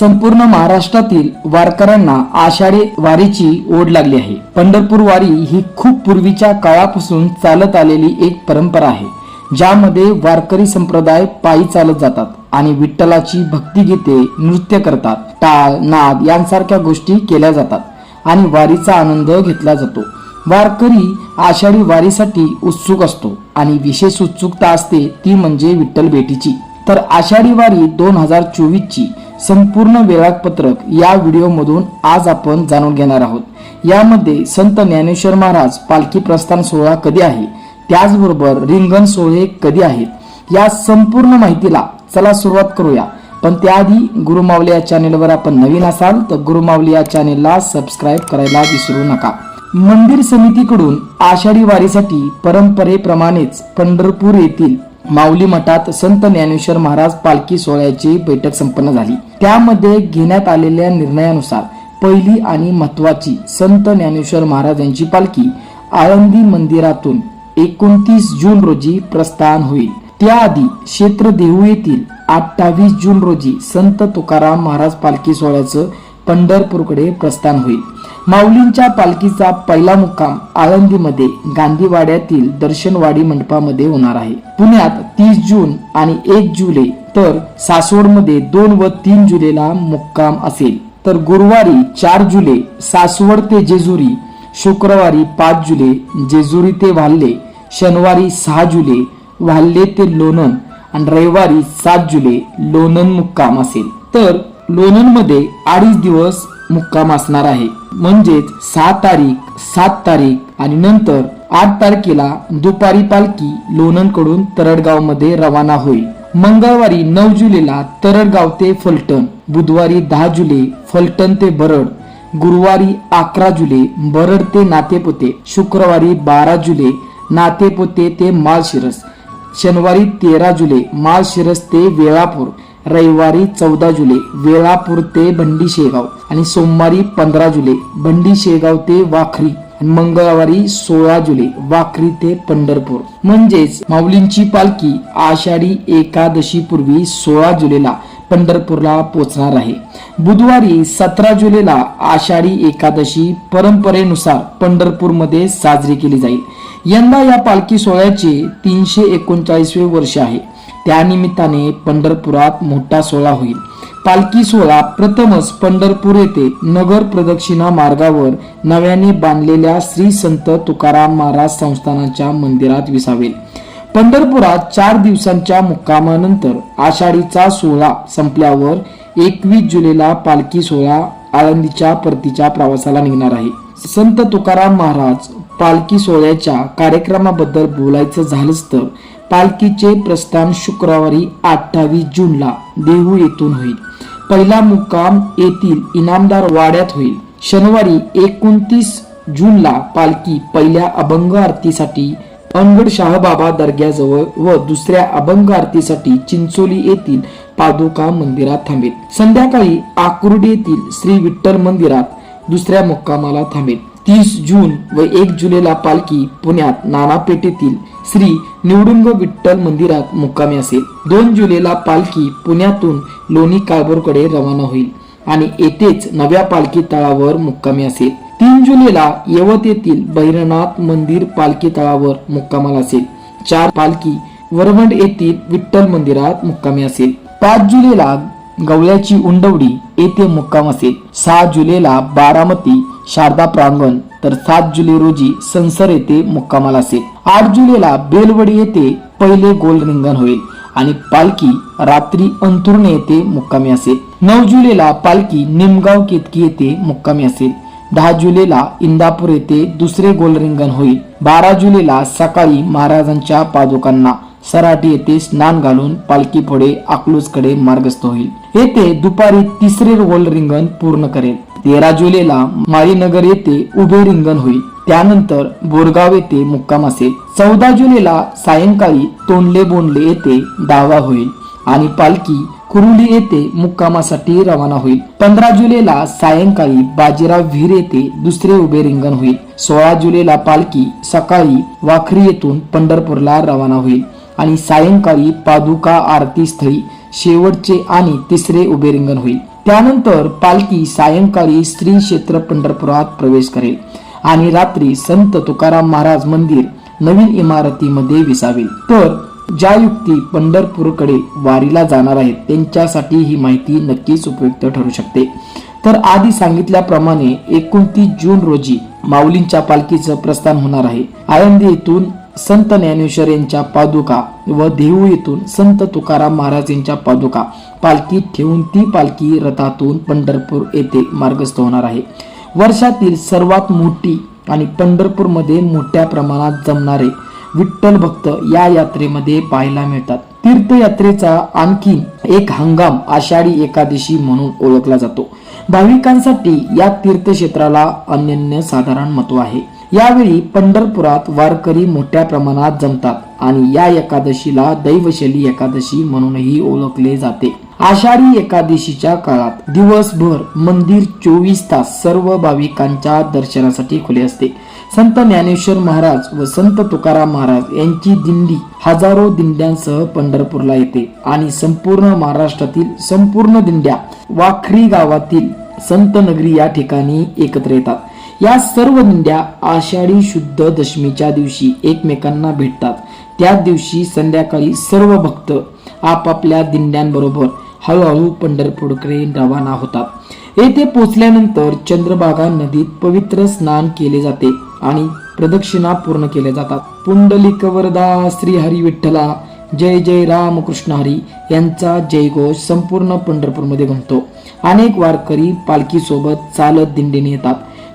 संपूर्ण महाराष्ट्रातील वारकऱ्यांना आषाढी वारीची ओढ लागली आहे. पंढरपूर वारी ही खूप पूर्वीच्या काळापासून चालत आलेली एक परंपरा आहे ज्यामध्ये वारकरी संप्रदाय पायी चालत जातात आणि विठ्ठलाची भक्तिगीते नृत्य करतात. टाळ नाद यांसारख्या गोष्टी केल्या जातात आणि वारीचा आनंद घेतला जातो. वारकरी आषाढी वारीसाठी उत्सुक असतो आणि विशेष उत्सुकता असते ती म्हणजे विठ्ठल भेटीची. तर आषाढी वारी दोन हजार चोवीसची ची संपूर्ण वेळापत्रक या व्हिडिओमधून आज आपण जाणून घेणार आहोत. यामध्ये संत ज्ञानेश्वर महाराज पालखी प्रस्थान सोहळा कधी आहे? त्याचबरोबर रिंगण सोहळे कधी आहेत? या संपूर्ण माहितीला चला सुरुवात करूया. पण त्याआधी गुरुमावली या चॅनेलवर आपण नवीन असाल तर गुरुमावली या चॅनेलला सबस्क्राईब करायला विसरू नका. मंदिर समितीकडून आषाढी वारीसाठी परंपरेप्रमाणेच पंढरपूर येथील माऊली मठात संत ज्ञानेश्वर महाराज पालखी सोहळ्याची बैठक संपन्न झाली. त्यामध्ये घेण्यात आलेल्या निर्णयानुसार पहिली आणि महत्वाची संत ज्ञानेश्वर महाराज यांची पालखी आळंदी मंदिरातून एकोणतीस जून रोजी प्रस्थान होईल. त्याआधी क्षेत्र देहू येथील अठ्ठावीस जून रोजी संत तुकाराम महाराज पालखी सोहळ्याचं पंढरपूरकडे प्रस्थान होईल. माऊलींच्या पालखीचा पहिला मुक्काम आळंदीमध्ये गांधीवाड्यातील दर्शनवाडी मंडपामध्ये होणार आहे. पुण्यात तीस जून आणि एक जुलै तर सासवडमध्ये दोन व तीन जुलैला मुक्काम असेल. तर गुरुवारी चार जुलै सासवड ते जेजुरी शुक्रवारी पाच जुलै जेजुरी ते वाल्हे शनिवारी सहा जुलै वाल्हे ते लोणंद आणि रविवारी सात जुलै लोणंद मुक्काम असेल. तर लोणनमध्ये अडीच दिवस मुक्काम असणार आहे. म्हणजेच सहा तारीख सात तारीख आणि नंतर आठ तारखेला दुपारी पालखी लोणंदकडून तरडगावमध्ये रवाना होईल. मंगळवारी नऊ जुलैला तरडगाव ते फलटण बुधवारी दहा जुलै फलटण ते बरड गुरुवारी अकरा जुलै बरड ते नातेपोते शुक्रवारी बारा जुलै नातेपोते ते माळशिरस शनिवारी तेरा जुलै माळशिरस ते वेळापूर रविवारी चौदा जुलै वेळापूर ते भंडी शेगाव आणि सोमवारी पंधरा जुलै भंडी शेगाव ते वाखरी आणि मंगळवारी सोळा जुलै वाखरी ते पंढरपूर. म्हणजेच माऊलींची पालखी आषाढी एकादशी पूर्वी सोळा जुलैला पंढरपूरला पोहोचणार आहे. बुधवारी सतरा जुलैला आषाढी एकादशी परंपरेनुसार पंढरपूरमध्ये साजरी केली जाईल. यंदा या पालखी सोहळ्याचे तीनशे एकोणचाळीसवे वर्ष आहे. त्यानिमित्ताने पंढरपुरात मोठा सोहळा होईल. पालखी सोहळा प्रथमच पंढरपूर येथे नगर प्रदक्षिणा मार्गावर नव्याने बांधलेल्या श्री संत तुकाराम महाराज संस्थानाच्या मंदिरात विसावेल. पंढरपुरात चार दिवसांच्या मुक्कामानंतर आषाढीचा सोहळा संपल्यावर एकवीस जुलैला पालखी सोहळा आळंदीच्या परतीच्या प्रवासाला निघणार आहे. संत तुकाराम महाराज पालखी सोहळ्याच्या कार्यक्रमाबद्दल बोलायचं झालंच तर पालखीचे प्रस्थान शुक्रवारी अठ्ठावीस जूनला देहू येथून होईल. पहिला मुक्काम येथील इनामदार वाड्यात होईल. शनिवारी एकोणतीस जूनला पालखी पहिल्या अभंग आरतीसाठी अनगड शाहबाबा दर्ग्याजवळ व दुसऱ्या अभंग आरतीसाठी चिंचोली येथील पादुका मंदिरात थांबेल. संध्याकाळी आकुर्डी येथील श्री विठ्ठल मंदिरात दुसऱ्या मुक्कामाला थांबेल. तीस जून व एक जुलैला पालखी पुण्यात नानापेठेतील श्री निवडुंग विठ्ठल मंदिरात मुक्कामी असेल. दोन जुलैला पालखी पुण्यातून लोणी काळभोरकडे रवाना होईल आणि येथेच नव्या पालखी तळावर मुक्कामी असेल. तीन जुलैला यवत येथील भैरनाथ मंदिर पालखी तळावर मुक्कामाला असेल. चार पालखी वरवंड येथील विठ्ठल मंदिरात मुक्कामी असेल. पाच जुलैला गवळ्याची उंडवडी येथे मुक्काम असेल. सहा जुलैला बारामती शारदा प्रांगण तर सात जुलै रोजी संसर येथे मुक्कामाला असेल. आठ जुलैला बेलवडी येथे पहिले गोल रिंगण होईल आणि पालखी रात्री अंथुर्णे येथे मुक्कामी असेल. नऊ जुलैला पालखी निमगाव केतकी येथे मुक्कामी असेल. दहा जुलैला इंदापूर येथे दुसरे गोल रिंगण होईल. बारा जुलैला सकाळी महाराजांच्या पादुकांना सराटी येथे स्नान घालून पालखी पुढे अकलूजकडे मार्गस्थ होईल. येथे दुपारी तिसरे रोल रिंगण पूर्ण करेल. तेरा जुलैला माळीनगर येथे उभे रिंगण होईल. त्यानंतर बोरगाव येथे मुक्काम असेल. चौदा जुलैला सायंकाळी तोंडले बोंडले येथे दावा होईल आणि पालखी कुरुली येथे मुक्कामासाठी रवाना होईल. पंधरा जुलैला सायंकाळी बाजीराव विहीर येथे दुसरे उभे रिंगण होईल. सोळा जुलैला पालखी सकाळी वाखरी येथून पंढरपूरला रवाना होईल. आणि सायंकाळी पादुका आरती स्थळी शेवटचे आणि तिसरे उभे रिंगण होईल. त्यानंतर पालखी सायंकाळी श्री क्षेत्र पंढरपुरात प्रवेश करेल आणि रात्री संत तुकाराम महाराज मंदिर नवीन इमारतीमध्ये विसावेल. तर ज्या युक्ती पंढरपूरकडे वारीला जाणार आहेत त्यांच्यासाठी ही माहिती नक्कीच उपयुक्त ठरू शकते. तर आधी सांगितल्याप्रमाणे एकोणतीस जून रोजी माऊलींच्या पालखीचं प्रस्थान होणार आहे. आळंदी येथून संत ज्ञानेश्वर यांच्या पादुका व देहू येथून संत तुकाराम महाराज यांच्या पादुका. पालखीत ठेवून ती पालखी रथातून पंढरपूर येथे मार्गस्थ होणार आहे. वर्षातील सर्वात मोठी आणि पंढरपूरमध्ये मोठ्या प्रमाणात जमणारे विठ्ठल भक्त या यात्रेमध्ये पाहायला मिळतात. तीर्थयात्रेचा आणखी एक हंगाम आषाढी एकादशी म्हणून ओळखला जातो. भाविकांसाठी या तीर्थक्षेत्राला अनन्य साधारण महत्त्व आहे. यावेळी पंढरपुरात वारकरी मोठ्या प्रमाणात जमतात आणि या एकादशीला दैवशैली एकादशी म्हणूनही ओळखले जाते. आषाढी एकादशीच्या काळात दिवसभर मंदिर चोवीस तास सर्व भाविकांच्या दर्शनासाठी खुले असते. संत ज्ञानेश्वर महाराज व संत तुकाराम महाराज यांची दिंडी हजारो दिंड्यांसह पंढरपूरला येते आणि संपूर्ण महाराष्ट्रातील संपूर्ण दिंड्या वाखरी गावातील संत नगरी या ठिकाणी एकत्र येतात. या सर्व दिंड्या आषाढी शुद्ध दशमीच्या दिवशी एकमेकांना भेटतात. त्याच दिवशी संध्याकाळी सर्व भक्त आपापल्या दिंड्यांबरोबर हळूहळू पंढरपूरकडे रवाना होतात. येथे पोचल्यानंतर चंद्रभागा नदीत पवित्र स्नान केले जाते आणि प्रदक्षिणा पूर्ण केल्या जातात. पुंडलिक वरदा श्री हरी विठ्ठला जय जय राम कृष्ण हरी यांचा जयघोष संपूर्ण पंढरपूरमध्ये घुमतो. अनेक वारकरी पालखीसोबत चालत दिंडीने येतात.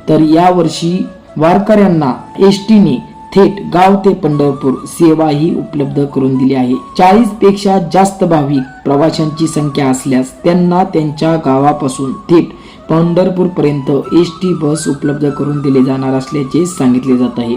तर यावर्षी वारकऱ्यांना एसटीने थेट गाव ते पंढरपूर सेवा ही उपलब्ध करून दिली आहे. चाळीसपेक्षा जास्त भाविक प्रवाशांची संख्या असल्यास त्यांना त्यांच्या गावापासून थेट पंढरपूर पर्यंत एस टी बस उपलब्ध करून दिले जाणार असल्याचे सांगितले जात आहे.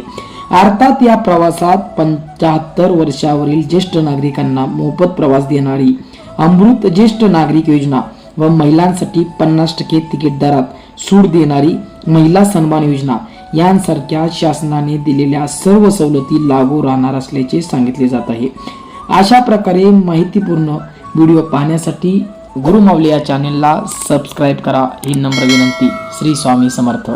अर्थात या प्रवासात पंच्याहत्तर वर्षावरील ज्येष्ठ नागरिकांना मोफत प्रवास देणारी अमृत ज्येष्ठ नागरिक योजना व महिलांसाठी पन्नास टक्के तिकीट दरात सूट देणारी महिला सन्मान योजना यांसारख्या शासनाने दिलेल्या सर्व सवलती लागू राहणार असल्याचे सांगितले जात आहे. अशा प्रकारे माहितीपूर्ण व्हिडिओ पाहण्यासाठी गुरुमावली या चॅनेलला सबस्क्राईब करा. ही नम्र विनंती. श्री स्वामी समर्थ.